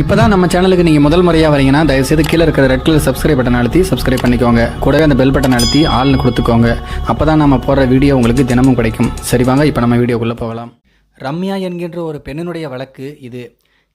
இப்போ தான் நம்ம சேனலுக்கு நீங்கள் முதல் முறையாக வரீங்கன்னா தயவுசெய்து கீழே இருக்கிற ரெட் கலர் சப்ஸ்கிரைப் பட்டன் அழுத்தி சப்ஸ்கிரைப் பண்ணிக்கோங்க. கூடவே அந்த பெல் பட்டன் அழுத்தி ஆள்னு கொடுத்துக்கோங்க. அப்போ தான் நம்ம போடுற வீடியோ உங்களுக்கு தினமும் கிடைக்கும். சரி வாங்க இப்போ நம்ம வீடியோக்குள்ளே போகலாம். ரம்யா என்கின்ற ஒரு பெண்ணினுடைய வழக்கு இது.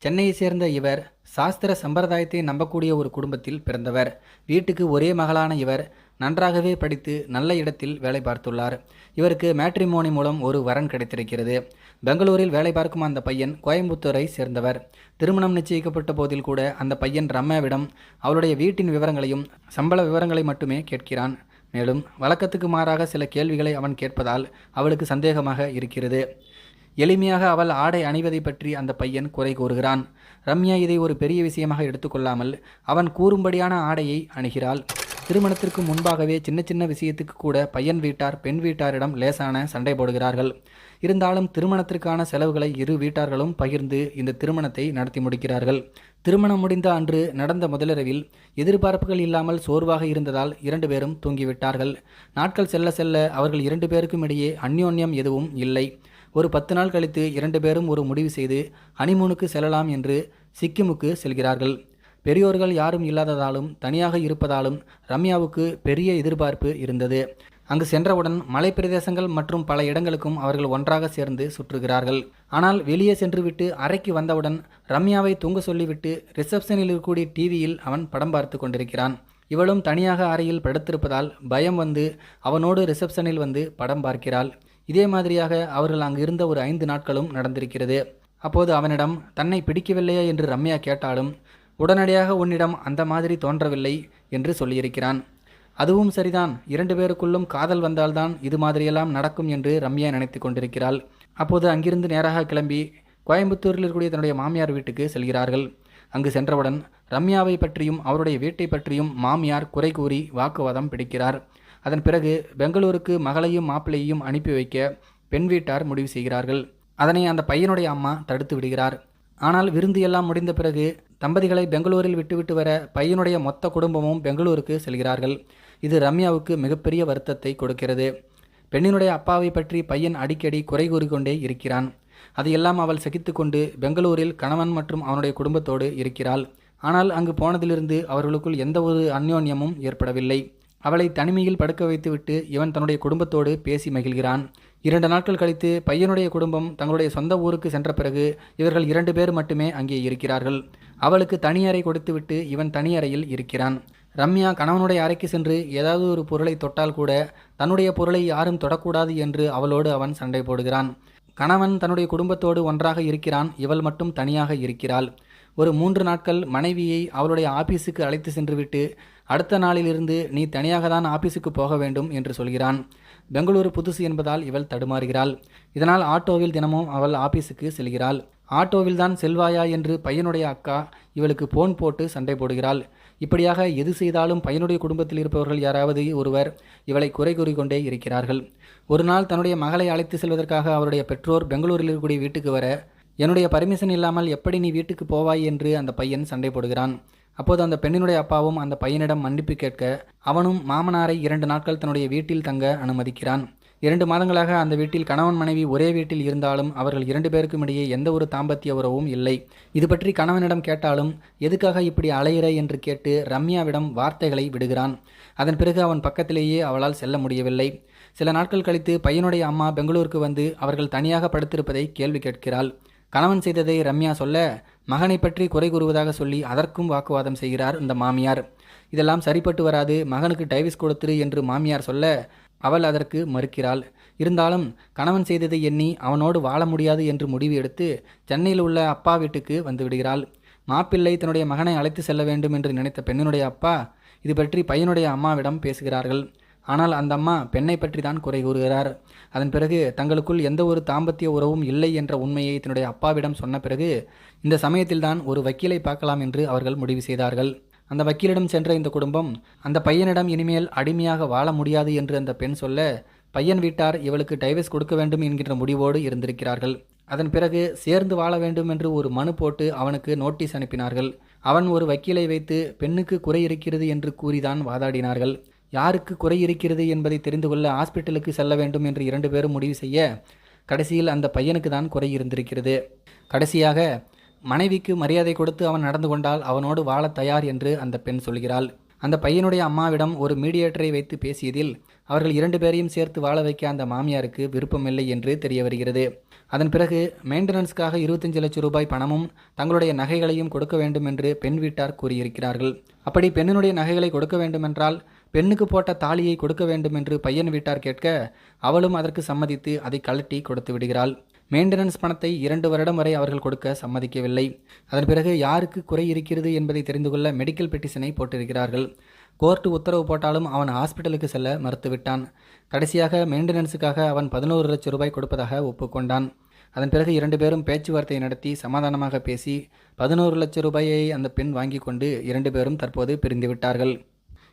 சென்னையை சேர்ந்த இவர் சாஸ்திர சம்பிரதாயத்தை நம்பக்கூடிய ஒரு குடும்பத்தில் பிறந்தவர். வீட்டுக்கு ஒரே மகளான இவர். நன்றாகவே படித்து நல்ல இடத்தில் வேலை பார்த்துள்ளார். இவருக்கு மேட்ரிமோனி மூலம் ஒரு வரன் கிடைத்திருக்கிறது. பெங்களூரில் வேலை பார்க்கும் அந்த பையன் கோயம்புத்தூரை சேர்ந்தவர். திருமணம் நிச்சயிக்கப்பட்ட போதில் கூட அந்த பையன் ரம்யாவிடம் அவளுடைய வீட்டின் விவரங்களையும் சம்பள விவரங்களை மட்டுமே கேட்கிறான். மேலும் வழக்கத்துக்கு மாறாக சில கேள்விகளை அவன் கேட்பதால் அவளுக்கு சந்தேகமாக இருக்கிறது. எளிமையாக அவள் ஆடை அணிவதை பற்றி அந்த பையன் குறை கூறுகிறான். ரம்யா இதை ஒரு பெரிய விஷயமாக எடுத்துக்கொள்ளாமல் அவன் கூறும்படியான ஆடையை அணுகிறாள். திருமணத்திற்கு முன்பாகவே சின்ன சின்ன விஷயத்துக்கு கூட பையன் வீட்டார் பெண் வீட்டாரிடம் லேசான சண்டை போடுகிறார்கள். இருந்தாலும் திருமணத்திற்கான செலவுகளை இரு வீட்டார்களும் பகிர்ந்து இந்த திருமணத்தை நடத்தி முடிக்கிறார்கள். திருமணம் முடிந்த அன்று நடந்த முதலிரவில் எதிர்பார்ப்புகள் இல்லாமல் சோர்வாக இருந்ததால் இரண்டு பேரும் தூங்கிவிட்டார்கள். நாட்கள் செல்ல செல்ல அவர்கள் இரண்டு பேருக்கும் இடையே அந்யோன்யம் எதுவும் இல்லை. ஒரு பத்து நாள் கழித்து இரண்டு பேரும் ஒரு முடிவு செய்து ஹனிமூனுக்கு செல்லலாம் என்று சிக்கிமுக்கு செல்கிறார்கள். பெரியோர்கள் யாரும் இல்லாததாலும் தனியாக இருப்பதாலும் ரம்யாவுக்கு பெரிய எதிர்பார்ப்பு இருந்தது. அங்கு சென்றவுடன் மலை பிரதேசங்கள் மற்றும் பல இடங்களுக்கும் அவர்கள் ஒன்றாக சேர்ந்து சுற்றுகிறார்கள். ஆனால் வெளியே சென்றுவிட்டு அறைக்கு வந்தவுடன் ரம்யாவை தூங்க சொல்லிவிட்டு ரிசப்ஷனில் இருக்கக்கூடிய டிவியில் அவன் படம் பார்த்து கொண்டிருக்கிறான். இவளும் தனியாக அறையில் படுத்திருப்பதால் பயம் வந்து அவனோடு ரிசப்ஷனில் வந்து படம் பார்க்கிறாள். இதே மாதிரியாக அவர்கள் அங்கு இருந்த ஒரு ஐந்து நாட்களும் நடந்திருக்கிறது. அப்போது அவனிடம் தன்னை பிடிக்கவில்லையா? என்று ரம்யா கேட்டாலும் உடனடியாக உன்னிடம் அந்த மாதிரி தோன்றவில்லை என்று சொல்லியிருக்கிறான். அதுவும் சரிதான். இரண்டு பேருக்குள்ளும் காதல் வந்தால்தான் இது மாதிரியெல்லாம் நடக்கும் என்று ரம்யா நினைத்து கொண்டிருக்கிறாள். அப்போது அங்கிருந்து நேராக கிளம்பி கோயம்புத்தூரில் இருக்கக்கூடிய தன்னுடைய மாமியார் வீட்டுக்கு செல்கிறார்கள். அங்கு சென்றவுடன் ரம்யாவை பற்றியும் அவருடைய வீட்டை பற்றியும் மாமியார் குறை கூறி வாக்குவாதம் பிடிக்கிறார். அதன் பிறகு பெங்களூருக்கு மகளையும் மாப்பிள்ளையையும் அனுப்பி வைக்க பெண் வீட்டார் முடிவு செய்கிறார்கள். அதனை அந்த பையனுடைய அம்மா தடுத்து விடுகிறார். ஆனால் விருந்து எல்லாம் முடிந்த பிறகு தம்பதிகளை பெங்களூரில் விட்டுவிட்டு வர பையனுடைய மொத்த குடும்பமும் பெங்களூருக்கு செல்கிறார்கள். இது ரம்யாவுக்கு மிகப்பெரிய வருத்தத்தை கொடுக்கிறது. பெண்ணினுடைய அப்பாவை பற்றி பையன் அடிக்கடி குறை கூறிக்கொண்டே இருக்கிறான். அதையெல்லாம் அவள் சகித்துக்கொண்டு பெங்களூரில் கணவன் மற்றும் அவனுடைய குடும்பத்தோடு இருக்கிறாள். ஆனால் அங்கு போனதிலிருந்து அவர்களுக்குள் எந்த ஒரு அந்யோன்யமும் ஏற்படவில்லை. அவளை தனிமையில் படுக்க வைத்துவிட்டு இவன் தன்னுடைய குடும்பத்தோடு பேசி மகிழ்கிறான். இரண்டு நாட்கள் கழித்து பையனுடைய குடும்பம் தங்களுடைய சொந்த ஊருக்கு சென்ற பிறகு இவர்கள் இரண்டு பேர் மட்டுமே அங்கே இருக்கிறார்கள். அவளுக்கு தனி அறை கொடுத்துவிட்டு இவன் தனி அறையில் இருக்கிறான். ரம்யா கணவனுடைய அறைக்கு சென்று ஏதாவது ஒரு பொருளை தொட்டால் கூட தன்னுடைய பொருளை யாரும் தொடக்கூடாது என்று அவளோடு அவன் சண்டை போடுகிறான். கணவன் தன்னுடைய குடும்பத்தோடு ஒன்றாக இருக்கிறான். இவள் மட்டும் தனியாக இருக்கிறாள். ஒரு மூன்று நாட்கள் மனைவியை அவளுடைய ஆபீஸுக்கு அழைத்து சென்றுவிட்டு அடுத்த நாளிலிருந்து நீ தனியாக தான் ஆபீஸுக்கு போக வேண்டும் என்று சொல்கிறான். பெங்களூரு புதுசு என்பதால் இவள் தடுமாறுகிறாள். இதனால் ஆட்டோவில் தினமும் அவள் ஆபீஸுக்கு செல்கிறாள். ஆட்டோவில் தான் செல்வாயா என்று பையனுடைய அக்கா இவளுக்கு போன் போட்டு சண்டை போடுகிறாள். இப்படியாக எது செய்தாலும் பையனுடைய குடும்பத்தில் இருப்பவர்கள் யாராவது ஒருவர் இவளை குறை கூறிக்கொண்டே இருக்கிறார்கள். ஒரு நாள் தன்னுடைய மகளை அழைத்து செல்வதற்காக அவருடைய பெற்றோர் பெங்களூரில் இருக்கக்கூடிய வீட்டுக்கு வர என்னுடைய பர்மிஷன் இல்லாமல் எப்படி நீ வீட்டுக்கு போவாய் என்று அந்த பையன் சண்டை போடுகிறான் அப்போது அந்த பெண்ணினுடைய அப்பாவும் அந்த பையனிடம் மன்னிப்பு கேட்க அவனும் மாமனாரை இரண்டு நாட்கள் தன்னுடைய வீட்டில் தங்க அனுமதிக்கிறான். இரண்டு மாதங்களாக அந்த வீட்டில் கணவன் மனைவி ஒரே வீட்டில் இருந்தாலும் அவர்கள் இரண்டு பேருக்கும் இடையே எந்த ஒரு தாம்பத்திய உறவும் இல்லை. இது பற்றி கணவனிடம் கேட்டாலும் எதுக்காக இப்படி அலையிற? என்று கேட்டு ரம்யாவிடம் வார்த்தைகளை விடுகிறான். அதன் பிறகு அவன் பக்கத்திலேயே அவளால் செல்ல முடியவில்லை. சில நாட்கள் கழித்து பையனுடைய அம்மா பெங்களூருக்கு வந்து அவர்கள் தனியாக படுத்திருப்பதை கேள்வி கேட்கிறாள். கணவன் செய்ததை ரம்யா சொல்ல மகனை பற்றி குறை கூறுவதாக சொல்லி அதற்கும் வாக்குவாதம் செய்கிறார் இந்த மாமியார். இதெல்லாம் சரிப்பட்டு வராது மகனுக்கு டைவிஸ் கொடுத்துரு என்று மாமியார் சொல்ல அவள் அதற்கு மறுக்கிறாள். இருந்தாலும் கணவன் செய்ததை எண்ணி அவனோடு வாழ முடியாது என்று முடிவு எடுத்து சென்னையில் உள்ள அப்பா வீட்டுக்கு வந்துவிடுகிறாள் மாப்பிள்ளை தன்னுடைய மகனை அழைத்து செல்ல வேண்டும் என்று நினைத்த பெண்ணினுடைய அப்பா இது பற்றி பையனுடைய அம்மாவிடம் பேசுகிறார்கள். ஆனால் அந்த அம்மா பெண்ணை பற்றி தான் குறை கூறுகிறார். அதன் பிறகு தங்களுக்குள் எந்த ஒரு தாம்பத்திய உறவும் இல்லை என்ற உண்மையை தன்னுடைய அப்பாவிடம் சொன்ன பிறகு இந்த சமயத்தில்தான் ஒரு வக்கீலை பார்க்கலாம் என்று அவர்கள் முடிவு செய்தார்கள். அந்த வக்கீலிடம் சென்ற இந்த குடும்பம் அந்த பையனிடம் இனிமேல் அடிமையாக வாழ முடியாது என்று அந்த பெண் சொல்ல பையன் வீட்டார் இவளுக்கு டைவர்ஸ் கொடுக்க வேண்டும் என்கின்ற முடிவோடு இருந்திருக்கிறார்கள். அதன் பிறகு சேர்ந்து வாழ வேண்டும் என்று ஒரு மனு போட்டு அவனுக்கு நோட்டீஸ் அனுப்பினார்கள். அவன் ஒரு வக்கீலை வைத்து பெண்ணுக்கு குறை இருக்கிறது என்று கூறிதான் வாதாடினார்கள். யாருக்கு குறை இருக்கிறது என்பதை தெரிந்து கொள்ள ஹாஸ்பிட்டலுக்கு செல்ல வேண்டும் என்று இரண்டு பேரும் முடிவு செய்ய கடைசியில் அந்த பையனுக்கு தான் குறை இருந்திருக்கிறது. கடைசியாக மனைவிக்கு மரியாதை கொடுத்து அவன் நடந்து கொண்டால் அவனோடு வாழத் தயார் என்று அந்த பெண் சொல்கிறாள். அந்த பையனுடைய அம்மாவிடம் ஒரு மீடியேட்டரை வைத்து பேசியதில் அவர்கள் இரண்டு பேரையும் சேர்த்து வாழ வைக்க அந்த மாமியாருக்கு விருப்பமில்லை என்று தெரிய வருகிறது. அதன் பிறகு மெயின்டெனன்ஸ்க்காக இருபத்தஞ்சு லட்சம் ரூபாய் பணமும் தங்களுடைய நகைகளையும் கொடுக்க வேண்டும் என்று பெண் வீட்டார் கூறியிருக்கிறார்கள். அப்படி பெண்ணினுடைய நகைகளை கொடுக்க வேண்டுமென்றால் பெண்ணுக்கு போட்ட தாலியை கொடுக்க வேண்டும் என்று பையன் வீட்டார் கேட்க அவளும் அதற்கு சம்மதித்து அதை கழட்டி கொடுத்து விடுகிறாள். மெயின்டெனன்ஸ் பணத்தை இரண்டு வருடம் வரை அவர்கள் கொடுக்க சம்மதிக்கவில்லை. அதன் பிறகு யாருக்கு குறை இருக்கிறது என்பதை தெரிந்து கொள்ள மெடிக்கல் பெட்டிஷனை போட்டிருக்கிறார்கள். கோர்ட்டு உத்தரவு போட்டாலும் அவன் ஹாஸ்பிட்டலுக்கு செல்ல மறுத்துவிட்டான். கடைசியாக மெயின்டெனன்ஸுக்காக அவன் பதினோரு லட்சம் ரூபாய் கொடுப்பதாக ஒப்புக்கொண்டான். அதன் பிறகு இரண்டு பேரும் பேச்சுவார்த்தை நடத்தி சமாதானமாக பேசி பதினோரு லட்சம் ரூபாயை அந்த பெண் வாங்கி கொண்டு இரண்டு பேரும் தற்போது பிரிந்து விட்டார்கள்.